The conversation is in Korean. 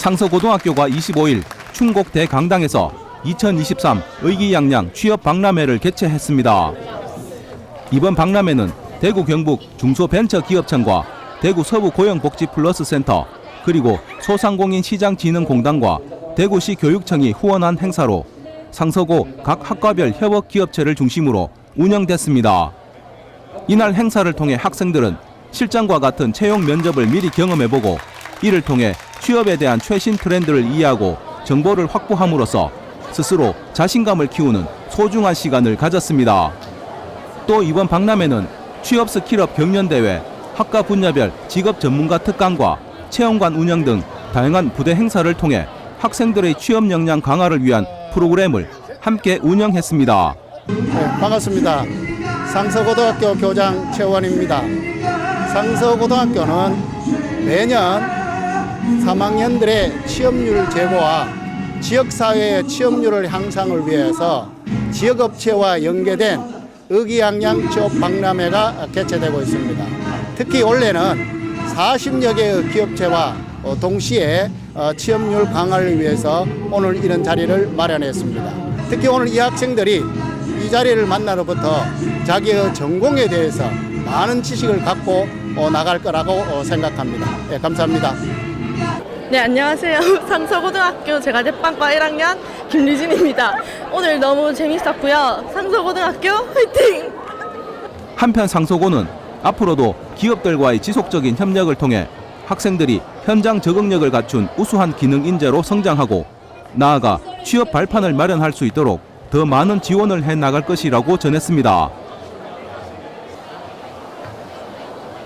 상서고등학교가 25일 충곡 대 강당에서 2023 의기양양 취업 박람회를 개최했습니다. 이번 박람회는 대구 경북 중소벤처기업청과 대구 서부 고용복지 플러스 센터 그리고 소상공인 시장진흥공단과 대구시 교육청이 후원한 행사로 상서고 각 학과별 협업 기업체를 중심으로 운영됐습니다. 이날 행사를 통해 학생들은 실장과 같은 채용 면접을 미리 경험해보고 이를 통해 취업에 대한 최신 트렌드를 이해하고 정보를 확보함으로써 스스로 자신감을 키우는 소중한 시간을 가졌습니다. 또 이번 박람회는 취업 스킬업 경연대회, 학과 분야별 직업 전문가 특강과 체험관 운영 등 다양한 부대 행사를 통해 학생들의 취업 역량 강화를 위한 프로그램을 함께 운영했습니다. 네, 반갑습니다. 상서고등학교 교장 최원입니다. 상서고등학교는 매년 3학년들의 취업률 제고와 지역사회의 취업률을 향상을 위해서 지역업체와 연계된 의기양양 취업 박람회가 개최되고 있습니다. 특히 올해는 40여 개의 기업체와 어, 동시에 어, 취업률 강화를 위해서 오늘 이런 자리를 마련했습니다. 특히 오늘 이 학생들이 이 자리를 만나로부터 자기의 전공에 대해서 많은 지식을 갖고 어, 나갈 거라고 어, 생각합니다. 예, 감사합니다. 네, 안녕하세요. 상서고등학교 제과제빵과 1학년 김리진입니다. 오늘 너무 재밌었고요. 상서고등학교 화이팅! 한편 상소고는 앞으로도 기업들과의 지속적인 협력을 통해 학생들이 현장 적응력을 갖춘 우수한 기능 인재로 성장하고 나아가 취업 발판을 마련할 수 있도록 더 많은 지원을 해 나갈 것이라고 전했습니다.